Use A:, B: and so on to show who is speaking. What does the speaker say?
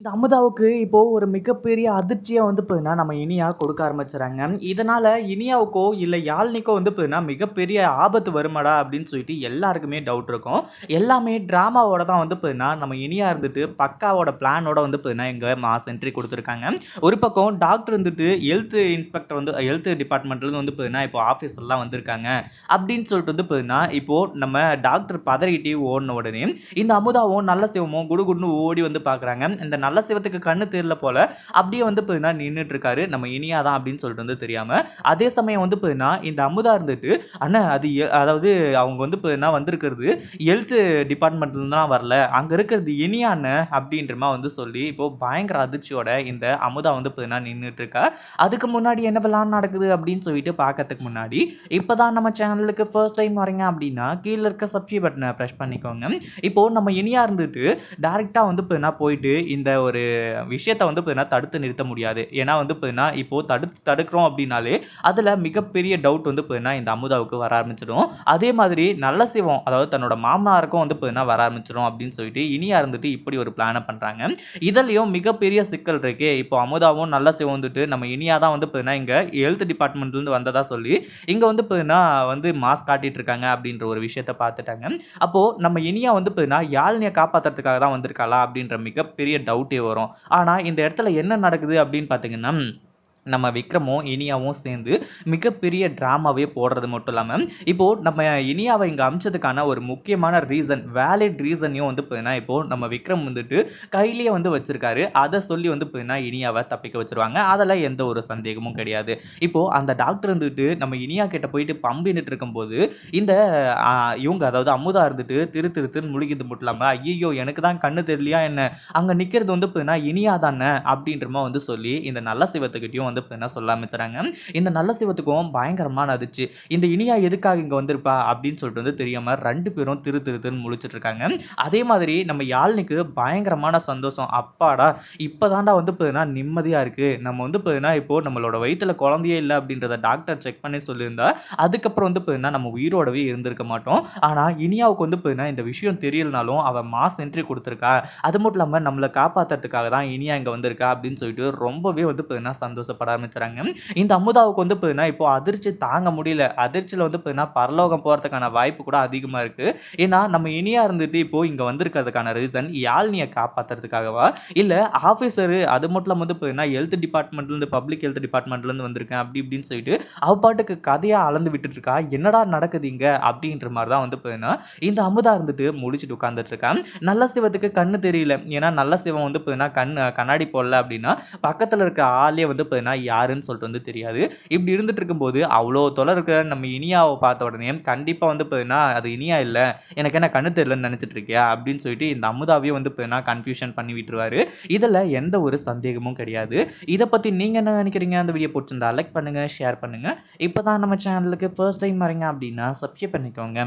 A: இந்த அமுதாவுக்கு இப்போ ஒரு மிகப்பெரிய அதிர்ச்சியை வந்து பார்த்தீங்கன்னா, நம்ம இனியா கொடுக்க ஆரம்பிச்சுறாங்க. இதனால இனியாவுக்கோ, இல்லை யாழ்னிக்கோ வந்து பார்த்தீங்கன்னா, மிகப்பெரிய ஆபத்து வருமாடா அப்படின்னு சொல்லிட்டு எல்லாருக்குமே டவுட் இருக்கும். எல்லாமே டிராமாவோட தான் வந்து பார்த்தீங்கன்னா, நம்ம இனியா இருந்துட்டு பக்காவோட பிளானோட வந்து பார்த்தீங்கன்னா, எங்கள் மாஸ் என்ட்ரி கொடுத்துருக்காங்க ஒரு பக்கம் டாக்டர் இருந்துட்டு ஹெல்த் இன்ஸ்பெக்டர் வந்து ஹெல்த் டிபார்ட்மெண்ட்லேருந்து வந்து பார்த்தீங்கன்னா, இப்போ ஆஃபீஸர்லாம் வந்திருக்காங்க. அப்படின்னு சொல்லிட்டு வந்து பார்த்தீங்கன்னா, இப்போ நம்ம டாக்டர் பதறிட்டு ஓடின உடனே, இந்த அமுதாவும், நல்ல சிவமும் குடுகுடுன்னு ஓடி வந்து பார்க்குறாங்க. இந்த நல்ல சிவத்துக்கு கண்ணு தெரியல போல. அப்படியே வந்து பார்த்தீங்கன்னா, நின்னுட்டு இருக்காரு. நம்ம இனியா தான் அப்படின்னு சொல்லிட்டு வந்து தெரியாம. அதே சமயம் வந்து பார்த்தீங்கன்னா, இந்த அமுதா இருந்துட்டு, அண்ணா அது எ அதாவது அவங்க வந்து பார்த்தீங்கன்னா, வந்திருக்கிறது ஹெல்த் டிபார்ட்மெண்ட்லேருந்து தான் வரல. அங்க இருக்கிறது இனியா அண்ணன் அப்படின்றமா வந்து சொல்லி, இப்போ பயங்கர அதிர்ச்சியோட இந்த அமுதா வந்து பார்த்தீங்கன்னா, நின்னுட்டு இருக்கா. அதுக்கு முன்னாடி என்னவெல்லாம் நடக்குது அப்படின்னு சொல்லிட்டு பார்க்கறதுக்கு முன்னாடி, இப்போ தான் நம்ம சேனலுக்கு ஃபர்ஸ்ட் டைம் வரீங்க அப்படின்னா, கீழே இருக்க சப்ஸ்கிரைப் பட்டனை ப்ரெஸ் பண்ணிக்கோங்க. இப்போ நம்ம இனியா இருந்துட்டு, டேரெக்டாக வந்து பார்த்தீங்கன்னா, போயிட்டு இந்த ஒரு விஷயத்த வந்து பார்த்தீங்கன்னா, தடுத்து நிறுத்த முடியாது. ஏன்னா வந்து பார்த்தீங்கன்னா, இப்போ தடுத்து தடுக்கிறோம் அப்படின்னாலே, அதில் மிகப்பெரிய டவுட் வந்து பார்த்தீங்கன்னா, இந்த அமுதாவுக்கு வர ஆரம்பிச்சிடும் அதே மாதிரி நல்ல சிவம், அதாவது தன்னோட மாமனாருக்கும் வந்து பார்த்தீங்கன்னா, வர ஆரம்பிச்சிடும் அப்படின்னு சொல்லிட்டு, இனியா இருந்துட்டு இப்படி ஒரு பிளானை பண்ணுறாங்க இதுலேயும் மிகப்பெரிய சிக்கல் இருக்கே. இப்போ அமுதாவும், நல்ல சிவம் வந்துட்டு நம்ம இனியா தான் வந்து பார்த்தீங்கன்னா, இங்கே ஹெல்த் டிபார்ட்மெண்ட்லேருந்து வந்ததா சொல்லி, இங்கே வந்து பார்த்தீங்கன்னா, வந்து மாஸ்க் காட்டிட்டு இருக்காங்க அப்படின்ற ஒரு விஷயத்த பார்த்துட்டாங்க. அப்போது நம்ம இனியா வந்து பார்த்தீங்கன்னா, யாழினிய காப்பாத்துறதுக்காக தான் வந்திருக்காளா? அப்படின்ற மிகப்பெரிய டவுட் வரும். ஆனா இந்த இடத்துல என்ன நடக்குது அப்படின்னு பார்த்தீங்கன்னா, நம்ம விக்ரமும், இனியாவும் சேர்ந்து மிகப்பெரிய ட்ராமாவே போடுறது மட்டும் இல்லாமல் இப்போது நம்ம இனியாவை இங்கே அமிச்சதுக்கான ஒரு முக்கியமான ரீசன், வேலிட் ரீசனையும் வந்து பார்த்தீங்கன்னா, இப்போது நம்ம விக்ரம் வந்துட்டு கையிலேயே வந்து வச்சுருக்காரு அதை சொல்லி வந்து பார்த்தீங்கன்னா, இனியாவை தப்பிக்க வச்சுருவாங்க. அதெல்லாம் எந்த ஒரு சந்தேகமும் கிடையாது. இப்போது அந்த டாக்டர் வந்துட்டு நம்ம இனியா கிட்ட போயிட்டு பம்பின்னுட்டு இருக்கும்போது, இந்த இவங்க அதாவது அமுதா இருந்துட்டு திரு திரு திருன்னு முழிக்கிறது மட்டும் இல்லாமல் ஐயோ எனக்கு தான் கண்ணு தெரியலையா என்ன? அங்கே நிற்கிறது வந்து பார்த்தீங்கன்னா, இனியா தானே" அப்படின்றமா வந்து சொல்லி, இந்த நல்ல சிவத்துக்கிட்டையும் வந்து பார்த்தீங்கன்னா, சொல்ல ஆரம்பிச்சுறாங்க. இந்த நல்ல சிவத்துக்கும் பயங்கரமான அதிர்ச்சி. இந்த இனியா எதுக்காக இங்கே வந்திருப்பா? அப்படின்னு சொல்லிட்டு வந்து தெரியாம ரெண்டு பேரும் திரு திரு திருன்னு முழிச்சிட்டு இருக்காங்க. அதே மாதிரி நம்ம யாழ்னிக்கு பயங்கரமான சந்தோஷம். அப்பாடா! இப்போதாண்டா வந்து பார்த்தீங்கன்னா, நிம்மதியாக இருக்குது நம்ம வந்து பார்த்தீங்கன்னா, இப்போ நம்மளோட வயிற்றில் குழந்தையே இல்லை அப்படின்றத டாக்டர் செக் பண்ணி சொல்லியிருந்தா, அதுக்கப்புறம் வந்து பார்த்தீங்கன்னா, நம்ம உயிரோடவே இருந்திருக்க மாட்டோம். ஆனால் இனியாவுக்கு வந்து பார்த்தீங்கன்னா, இந்த விஷயம் தெரியலனாலும், அவள் மாஸ் என்ட்ரி கொடுத்துருக்கா அது மட்டும் இல்லாமல் நம்மளை காப்பாத்துறதுக்காக தான் இனியா இங்கே வந்திருக்கா அப்படின்னு சொல்லிட்டு ரொம்பவே வந்து பார்த்தீங்கன்னா, பட ஆரம்பிச்சுறாங்க. இந்த அமுதாவுக்கு வந்து பார்த்தீங்கன்னா, இப்போ அதிர்ச்சி தாங்க முடியல. அதிர்ச்சியில் வந்து பார்த்தீங்கன்னா, பரலோகம் போகிறதுக்கான வாய்ப்பு கூட அதிகமாக இருக்கு. ஏன்னா நம்ம இனியா இருந்துட்டு இப்போ இங்கே வந்திருக்கிறதுக்கான ரீசன் யாழ்னியை காப்பாத்துறதுக்காகவா? இல்லை ஆஃபீஸரு அது மட்டும் வந்து பார்த்தீங்கன்னா, ஹெல்த் டிபார்ட்மெண்ட்லேருந்து பப்ளிக் ஹெல்த் டிபார்ட்மெண்ட்லேருந்து வந்திருக்கேன் அப்படி இப்படின்னு சொல்லிட்டு, அவ பாட்டுக்கு கதையாக அளந்து விட்டுட்டு இருக்கா. என்னடா நடக்குது இங்கே அப்படின்ற மாதிரி தான் வந்து பார்த்தீங்கன்னா, இந்த அமுதா இருந்துட்டு முடிச்சுட்டு உட்காந்துட்டு இருக்கா. நல்ல சிவத்துக்கு கண்ணு தெரியல. ஏன்னா நல்ல சிவம் வந்து பார்த்தீங்கன்னா, கண் கண்ணாடி போடல அப்படின்னா, பக்கத்தில் இருக்க ஆளே வந்து பார்த்தீங்கன்னா, யாருன்னு சொல்லிட்டு வந்து தெரியாது. இப்படி இருந்துட்டு இருக்கும்போது, அவ்வளோ தொலை இருக்கிற நம்ம இனியாவை பார்த்த உடனே, கண்டிப்பாக வந்து பார்த்தீங்கன்னா, அது இனியா இல்லை எனக்கு என்ன கண்ணு தெரியலன்னு நினச்சிட்டு இருக்கியா? அப்படின்னு சொல்லிட்டு இந்த அமுதாவையும் வந்து பார்த்தீங்கன்னா, கன்ஃப்யூஷன் பண்ணி விட்டுருவாரு. இதில் எந்த ஒரு சந்தேகமும் கிடையாது. இதை பற்றி நீங்கள் என்ன நினைக்கிறீங்க அந்த வீடியோ பிடிச்சிருந்தா லைக் பண்ணுங்கள் ஷேர் பண்ணுங்க. இப்போ தான் நம்ம சேனலுக்கு ஃபர்ஸ்ட் டைம் வரீங்க அப்படின்னா, சப்ஸ்கிரைப் பண்ணிக்கோங்க.